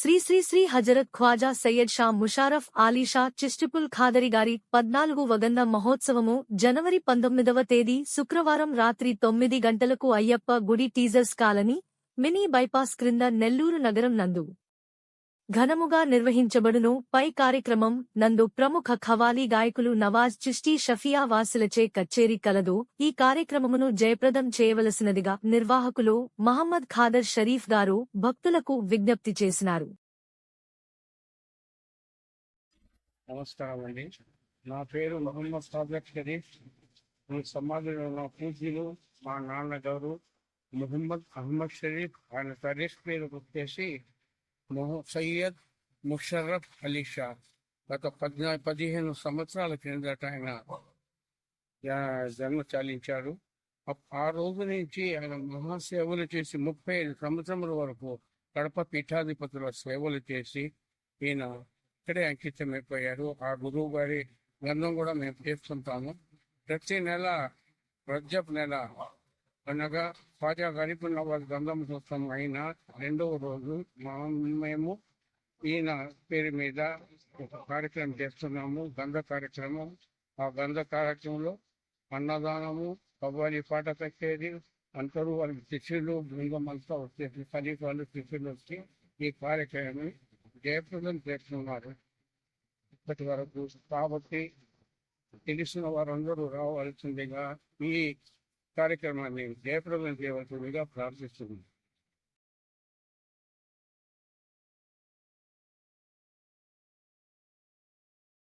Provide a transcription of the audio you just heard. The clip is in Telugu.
శ్రీ హజరత్ ఖ్వాజా సయ్యద్ షా ముషారఫ్ ఆలీషా చిస్టిపుల్ ఖాదరి గారి పద్నాలుగు వగన్న మహోత్సవము జనవరి పంతొమ్మిదవ తేదీ శుక్రవారం రాత్రి తొమ్మిది గంటలకు అయ్యప్ప గుడి టీజర్స్ కాలనీ మినీ బైపాస్ క్రింద నెల్లూరు నగరం నందు. ఘనముగా నిర్వహించబడును. పై కార్యక్రమం నందు ప్రముఖ ఖవాలీ గాయకులు నవాజ్ చిష్టీ షఫియా వాసులచే కచ్చేరి కలదు. ఈ కార్యక్రమమును జయప్రదం చేయవలసినదిగా నిర్వాహకులు మహమ్మద్ ఖాదర్ షరీఫ్ గారు భక్తులకు విజ్ఞప్తి చేసినారు. నమస్కారం అండి నా పేరు షరీఫ్. పూజలు మా నాన్నగారు మొహమ్మద్ అహ్మద్ షరీఫ్ ఆయన షరీఫ్ పేరు వచ్చేసి సయ్యద్ ముషర్రఫ్ అలీ షా గత పద్నా పదిహేను సంవత్సరాల క్రిందట ఆయన జన్మ చాలించారు ఆ రోజు నుంచి ఆయన మహాసేవలు చేసి ముప్పై ఐదు సంవత్సరముల వరకు కడప పీఠాధిపతుల సేవలు చేసి ఈయన ఇక్కడే అంకితం అయిపోయారు ఆ గురువు గారి గంధం కూడా మేము చేస్తుంటాము ప్రతి నెల రజబ్ నెల అనగా తాజా గరీబున్న వారి గంధం చూస్తాం. అయిన రెండవ రోజు మా మేము ఈయన పేరు మీద ఒక కార్యక్రమం చేస్తున్నాము. గంధ కార్యక్రమం. ఆ గంధ కార్యక్రమంలో అన్నదానము కవ్వాలి పాట కట్టేది అందరూ వారికి శిష్యులు బృందం అంతా వచ్చేసి ఖలీఫాలు శిష్యులు వచ్చి ఈ కార్యక్రమం జయప్రదం చేస్తున్నారు. ఇప్పటి వరకు. కాబట్టి తెలిసిన వారందరూ రావాల్సిందిగా ఈ కార్యక్రమాన్ని జయప్రదం చేయవలసిందిగా ప్రార్థిస్తున్నాను